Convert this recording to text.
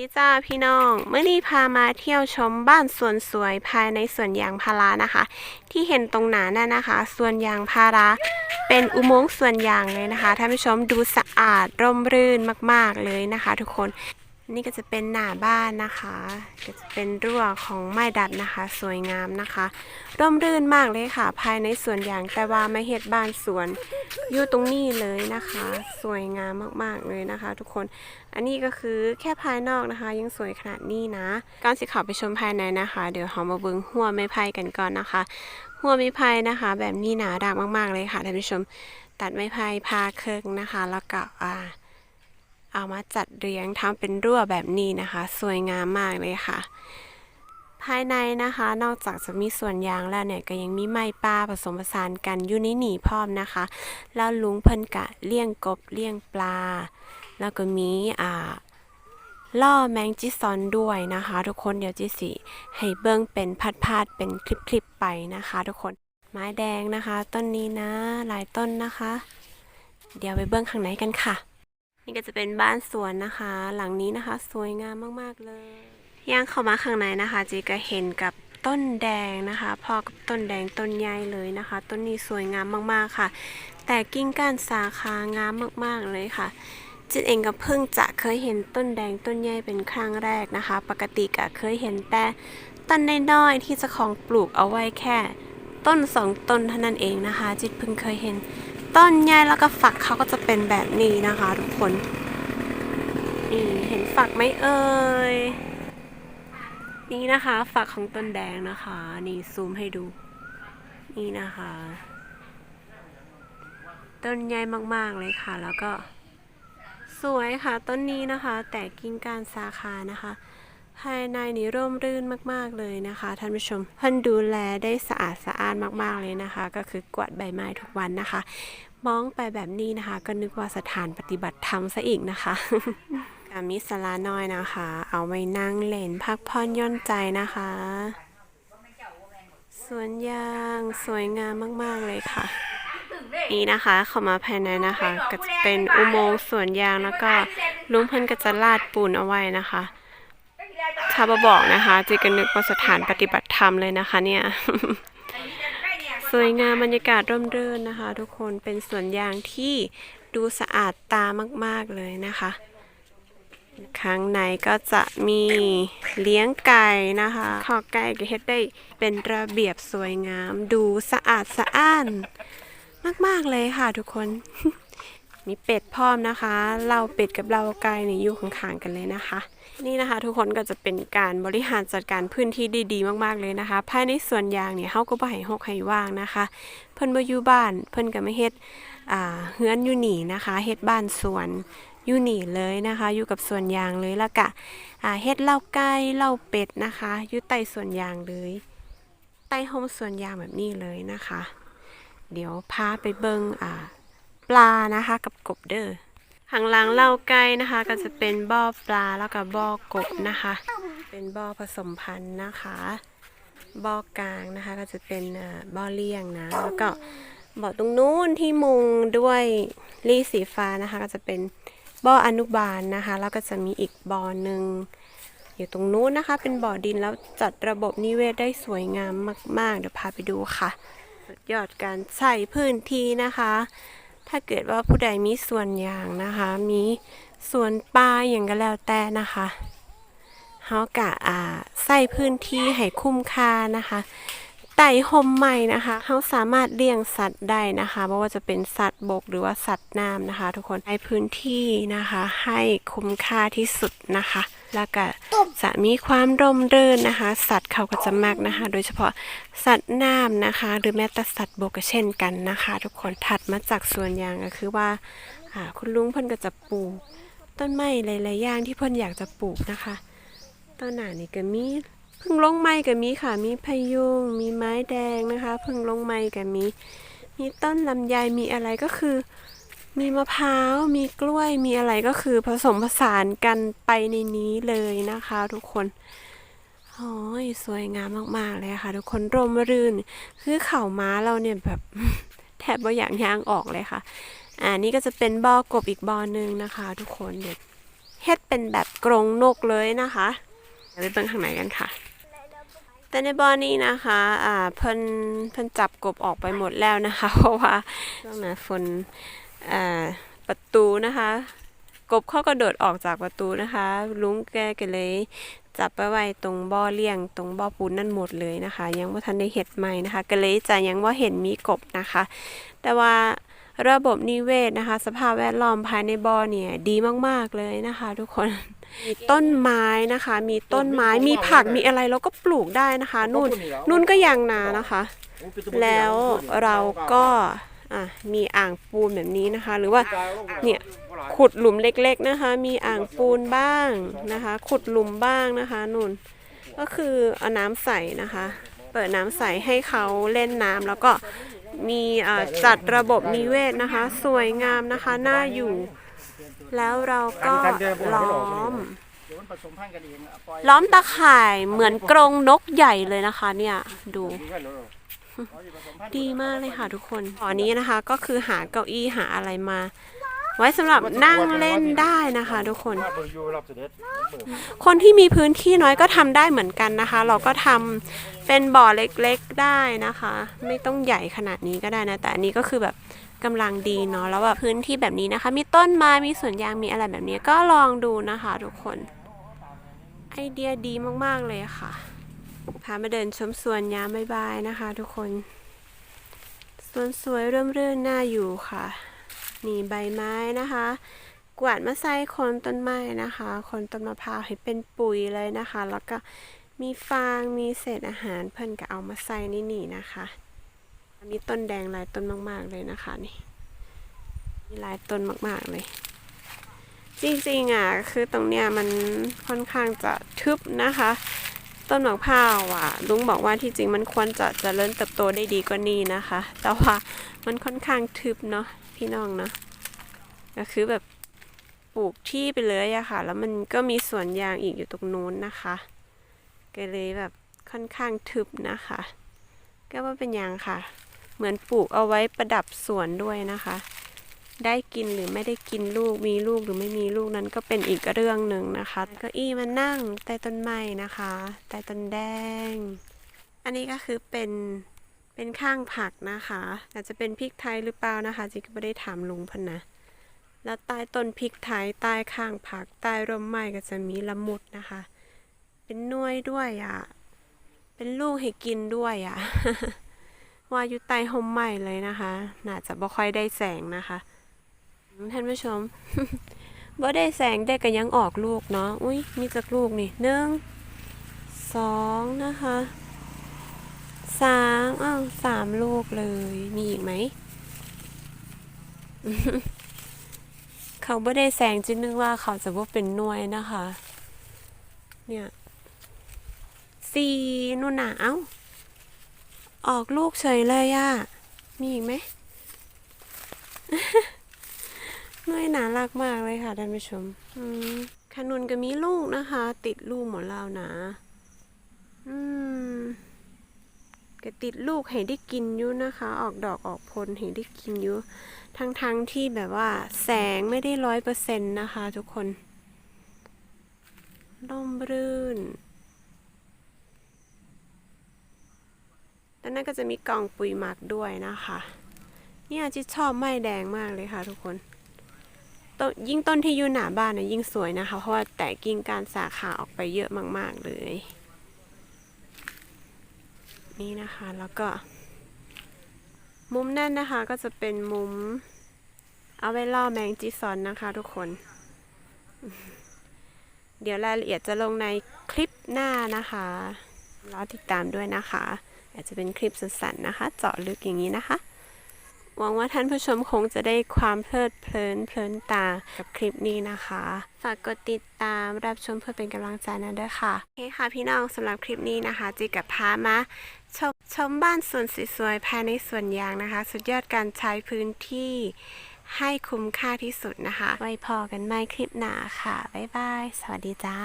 นี่จ้าพี่น้องเมื่อนี้พามาเที่ยวชมบ้านสวนสวยภายในสวนยางพารานะคะ ที่เห็นตรงหนานั่นนะคะสวนยางพาราเป็นอุโมงค์สวนยางเลยนะคะท่านผู้ชมดูสะอาดร่มรื่นมาก ๆเลยนะคะ ทุกคน นี่ก็จะเป็นหน้าบ้านนะคะ ก็จะเป็นรั้วของไม้ดัดนะคะ สวยงามนะคะ ร่มรื่นมากเลยค่ะ ภายในสวนยางแต่ว่าไม่เฮ็ดบ้านสวนอยู่ตรงนี้เลยนะคะ สวยงามมากๆเลยนะคะ ทุกคน อันนี้ก็คือแค่ภายนอกนะคะ ยังสวยขนาดนี้นะก่อนสิขับไปชมภายในนะคะ เดี๋ยวเรามาเบิ้งหัวไม้ไผ่กันก่อนนะคะ หัวไม้ไผ่นะคะ แบบนี้หนาดักมากๆเลยค่ะท่านผู้ชม ตัดไม้ไผ่พาเคิงนะคะ แล้วก็อ่า เอามาจัดเรียงทำเป็นรั้วแบบนี้นะคะ สวยงามมากเลยค่ะ ภายในนะคะ นอกจากจะมีส่วนยางแล้วเนี่ยก็ยังมีไม้ป้าผสมผสานกันอยู่ในหนีพร้อมนะคะ แล้วลุงเพิ่นกะเลี้ยงกบเลี้ยงปลา แล้วก็มีอ่าล่อแมงจิซอนด้วยนะคะ ทุกคนเดี๋ยวจิสิให้เบิ้งเป็นพัดๆเป็นคลิปๆไปนะคะ ทุกคนไม้แดงนะคะ ต้นนี้นะ หลายต้นนะคะ เดี๋ยวไปเบิ้งข้างในกันค่ะ นี่ก็จะเป็นบ้านสวนนะคะ หลังนี้นะคะ สวยงามมากๆเลยย่างเข้ามาข้างในนะคะจีก็เห็นกับต้นแดงนะคะพอกับต้นแดงต้นใหญ่เลยนะคะ ต้นนี้สวยงามมากๆค่ะ แต่กิ่งก้านสาขางามมากๆเลยค่ะจิตเองก็เพิ่งจะเคยเห็นต้นแดงต้นใหญ่เป็นครั้งแรกนะคะ ปกติก็เคยเห็นแต่ต้นน้อยๆที่จะของปลูกเอาไว้แค่ ต้นสองต้นเท่านั้นเองนะคะ จิตเพิ่งเคยเห็น ต้นใหญ่แล้วก็ฝักเขาก็จะเป็นแบบนี้นะคะทุกคนนี่เห็นฝักไหมเอ่ยนี่นะคะ ฝักของต้นแดงนะคะ นี่ซูมให้ดู นี่นะคะ ต้นใหญ่มากๆเลยค่ะ แล้วก็ สวยค่ะต้นนี้นะคะ แต่กิ่งก้านสาขานะคะ ภายในนี้ร่มรื่นมากๆเลยนะคะ ท่านผู้ชมเพิ่นดูแลได้สะอาดสะอ้านมากๆเลยนะคะ ก็คือกวาดใบไม้ทุกวันนะคะ มองไปแบบนี้นะคะ ก็นึกว่าสถานปฏิบัติธรรมซะอีกนะคะกามิสลาน้อยนะคะ เอาไว้นั่งเล่นพักผ่อนหย่อนใจนะคะ สวนยางสวยงามมากๆเลยค่ะนี่นะคะเข้ามาภายในนะคะ ก็จะเป็นอุโมงค์สวนยางแล้วก็ลุงเพิ่นก็จะลาดปูนเอาไว้นะคะ ถ้าบบอกนะคะจิก็นึกว่าสถานปฏิบัติธรรมเลยนะคะเนี่ยสวยงามบรรยากาศร่มรื่นนะคะ ทุกคนเป็นสวนยางที่ดูสะอาดตามาก ๆเลยนะคะข้างในก็จะมีเลี้ยงไก่นะคะขอไก่ก็เฮ็ดได้เป็นระเบียบสวยงาม ดูสะอาดสะอ้าน มาก ๆ เลยค่ะทุกคน มีเป็ดพร้อมนะคะ เราเป็ดกับเราไก่เนี่ยอยู่ข้างๆกันเลยนะคะ นี่นะคะ ทุกคนก็จะเป็นการบริหารจัดการพื้นที่ได้ดีมากๆเลยนะคะ ภายในสวนยางเนี่ยเฮาก็บ่ให้หกให้ว่างนะคะ เพิ่นบ่อยู่บ้าน เพิ่นก็ไม่เฮ็ดอ่าเฮือนอยู่นี่นะคะเฮ็ดบ้านสวนอยู่นี่เลยนะคะ อยู่กับสวนยางเลยแล้วก็อ่าเฮ็ดเล้าไก่เล้าเป็ดนะคะอยู่ใต้สวนยางเลยใต้ห้องสวนยางแบบนี้เลยนะคะ เดี๋ยวพาไปเบิงอ่าปลานะคะกับกบเด้อ ข้างหลังเล่าไก่นะคะ ก็จะเป็นบ่อปลาแล้วก็บ่อกบนะคะ เป็นบ่อผสมพันธุ์นะคะบ่อกลางนะคะ ก็จะเป็นบ่อเลี้ยงนะแล้วก็บ่อตรงนู้นที่มุงด้วยรีสีฟ้านะคะ ก็จะเป็นบ่ออนุบาลนะคะ แล้วก็จะมีอีกบ่อหนึ่งอยู่ตรงนู้นนะคะ เป็นบ่อดินแล้วจัดระบบนิเวศได้สวยงามมาก ๆ เดี๋ยวพาไปดูค่ะ สุดยอดการใส่พื้นที่นะคะ ถ้าเกิดว่าผู้ใดมีส่วนอย่างนะคะ มีส่วนปลาอย่างก็แล้วแต่นะคะเฮากะอ่าใส่พื้นที่ให้คุ้มค่านะคะไต่ห่มใหม่นะคะเฮาสามารถเลี้ยงสัตว์ได้นะคะไม่ว่าจะเป็นสัตว์บกหรือว่าสัตว์น้ำนะคะ ทุกคนให้พื้นที่นะคะ ให้คุ้มค่าที่สุดนะคะ แล้วก็จะมีความร่มรื่นนะคะ สัตว์เขาก็จะมากนะคะ โดยเฉพาะสัตว์น้ำนะคะ หรือแม้แต่สัตว์บกก็เช่นกันนะคะ ทุกคนถัดมาจากส่วนยางก็คือว่าอ่าคุณลุงเพิ่นก็จะปลูก ต้นไม้หลายๆอย่างที่เพิ่นอยากจะปลูกนะคะต้นหนานี่ก็มีพึ่งลงไม้ก็มีค่ะ มีพะยุงมีไม้แดงนะคะ พึ่งลงไม้ก็มี มีต้นลำไยมีอะไรก็คือ มีมะพร้าว มีกล้วย มีอะไรก็คือผสมผสานกันไปในนี้เลยนะคะทุกคนโอ้ยสวยงามมากๆเลยค่ะ ทุกคนร่มรื่น คือเข่าม้าเราเนี่ยแบบแทบว่อยากย่างออกเลยค่ะ อ่านี่ก็จะเป็นบ่อกบอีกบ่อหนึ่งนะคะ ทุกคนเดี๋ยวเฮ็ดเป็นแบบกรงนกเลยนะคะไปเบิ่งข้างในกันค่ะ แต่ในบ่อนี้นะคะ อ่าเพิ่นเพิ่นจับกบออกไปหมดแล้วนะคะ เพราะว่าช่วงหน้าฝน ประตูนะคะ กบเข้ากระโดดออกจากประตูนะคะ ลุงแกก็เลยจับไปไว้ตรงบ่อเลี้ยง ตรงบ่อปูนนั่นหมดเลยนะคะ ยังว่าทันได้เห็ดใหม่นะคะ ก็เลยจะยังว่าเห็นมีกบนะคะ แต่ว่าระบบนิเวศนะคะ สภาพแวดล้อมภายในบ่อเนี่ยดีมากๆเลยนะคะ ทุกคนมีต้นไม้นะคะ มีต้นไม้มีผักมีอะไรเราก็ปลูกได้นะคะ นู่นนู่นก็ยางนานะคะ แล้วเราก็ อะมีอ่างปูนแบบนี้นะคะ หรือว่าเนี่ยขุดหลุมเล็กๆนะคะ มีอ่างปูนบ้างนะคะ ขุดหลุมบ้างนะคะนุ่น ก็คือเอาน้ำใส่นะคะ เปิดน้ำใส่ให้เขาเล่นน้ำแล้วก็มีเอ่อจัดระบบนิเวศนะคะ สวยงามนะคะน่าอยู่ แล้วเราก็ล้อมเดี๋ยวมันผสมพันธุ์กันเองอะปล่อยล้อมตาข่ายเหมือนกรงนกใหญ่เลยนะคะ เนี่ยดู ดีมากเลยค่ะทุกคนตอนนี้นะคะก็คือหาเก้าอี้หาอะไรมา ไว้สำหรับนั่งเล่นได้นะคะ ทุกคน คนที่มีพื้นที่น้อยก็ทำได้เหมือนกันนะคะ เราก็ทำเป็นบ่อเล็กๆได้นะคะ ไม่ต้องใหญ่ขนาดนี้ก็ได้นะ แต่อันนี้ก็คือแบบกำลังดีเนาะแล้วแบบพื้นที่แบบนี้นะคะ มีต้นไม้มีสวนยางมีอะไรแบบนี้ก็ลองดูนะคะ ทุกคนไอเดียดีมากๆเลยค่ะ พามาเดินชมสวนยามบายๆนะคะทุกคน สวนสวยร่มรื่นน่าอยู่ค่ะ นี่ใบไม้นะคะ กวาดมาใส่คนต้นไม้นะคะคนต้นมะพร้าวให้เป็นปุ๋ยเลยนะคะ แล้วก็มีฟางมีเศษอาหารเพิ่อนก็เอามาใส่นี่นี่นะคะมีต้นแดงหลายต้นมากๆเลยนะคะนี่มีหลายต้นมากๆเลย จริงๆอะคือตรงเนี้ยมันค่อนข้างจะทึบนะคะ ต้นหมะพร้าวอะ ลุงบอกว่าที่จริงมันควรจะเจริญเติบโตได้ดีกว่านี้นะคะ แต่ว่ามันค่อนข้างทึบเนาะพี่น้องเนาะก็คือแบบปลูกที่ไปเลยอะค่ะ แล้วมันก็มีสวนยางอีกอยู่ตรงนู้นนะคะก็เลยแบบค่อนข้างทึบนะคะ ก็ว่าเป็นยางค่ะ เหมือนปลูกเอาไว้ประดับสวนด้วยนะคะ ได้กินหรือไม่ได้กินลูกมีลูกหรือไม่มีลูกนั้นก็เป็นอีกเรื่องหนึ่งนะคะเก็อี้มานั่งใต้ต้นไม้นะคะใต้ต้นแดง อันนี้ก็คือเป็นเป็นข้างผักนะคะอาจจะเป็นพริกไทยหรือเปล่านะคะจิก็ไม่ได้ถามลุงพันนะแล้วใต้ต้นพริกไทยใต้ข้างผักใต้ร่มไม้ก็จะมีละมุดนะคะ เป็นน่วยด้วยอะเป็นลูกให้กินด้วยอะว่าอยู่ใต้ห่มไม้เลยนะคะ น่าจะบ่ค่อยได้แสงนะคะ ท่านผู้ชมบ่ได้แสงได้ก็ยังออกลูกเนาะ อุ้ยมีจักลูกนี่หนึ่งสองนะคะสามอ้าวสามลูกเลย มีอีกไหม เขาไม่ได้แสงจินึกว่าเขาจะว่าเป็นหน่วยนะคะ เนี่ยสี่นู่นน่ะเอ้า ออกลูกเฉยเลยอะมีอีกไหม น่วยน่ารักมากเลยค่ะท่านผู้ชมขนุนก็มีลูกนะคะ ติดลูกหมดแล้วนะอืมก็ติดลูกให้ได้กินอยู่นะคะ ออกดอกออกผลให้ได้กินอยู่ทั้งๆทที่แบบว่า แสงไม่ได้ร้อยเปอร์เซ็นต์นะคะ ทุกคนร่มรื่นแล้วนั่นก็จะมีกล่องปุ๋ยหมักด้วยนะคะ เนี่ยจิชอบไม้แดงมากเลยค่ะทุกคน ยิ่งต้นที่อยู่หน้าบ้านนะยิ่งสวยนะคะ เพราะว่าแตกกิ่งการสาขาออกไปเยอะมาก ๆ เลย นี่นะคะแล้วก็ มุมนั่นนะคะก็จะเป็นมุม เอาไว้ล่อแมงจีซอนนะคะ ทุกคน เดี๋ยวรายละเอียดจะลงในคลิปหน้านะคะรอติดตามด้วยนะคะ อาจจะเป็นคลิปสั้นๆนะคะ เจาะลึกอย่างนี้นะคะ หวังว่าท่านผู้ชมคงจะได้ความเพลิดเพลินเพลินตากับคลิปนี้นะคะ ฝากกดติดตามรับชมเพื่อเป็นกำลังใจนะด้วยค่ะโอเคค่ะพี่น้องสำหรับคลิปนี้นะคะจิกับพามาชมชมบ้านสวนสวยๆภายในสวนยางนะคะ สุดยอดการใช้พื้นที่ให้คุ้มค่าที่สุดนะคะ ไว้พอกันใหม่คลิปหน้าค่ะ บ๊ายบาย สวัสดีจ้า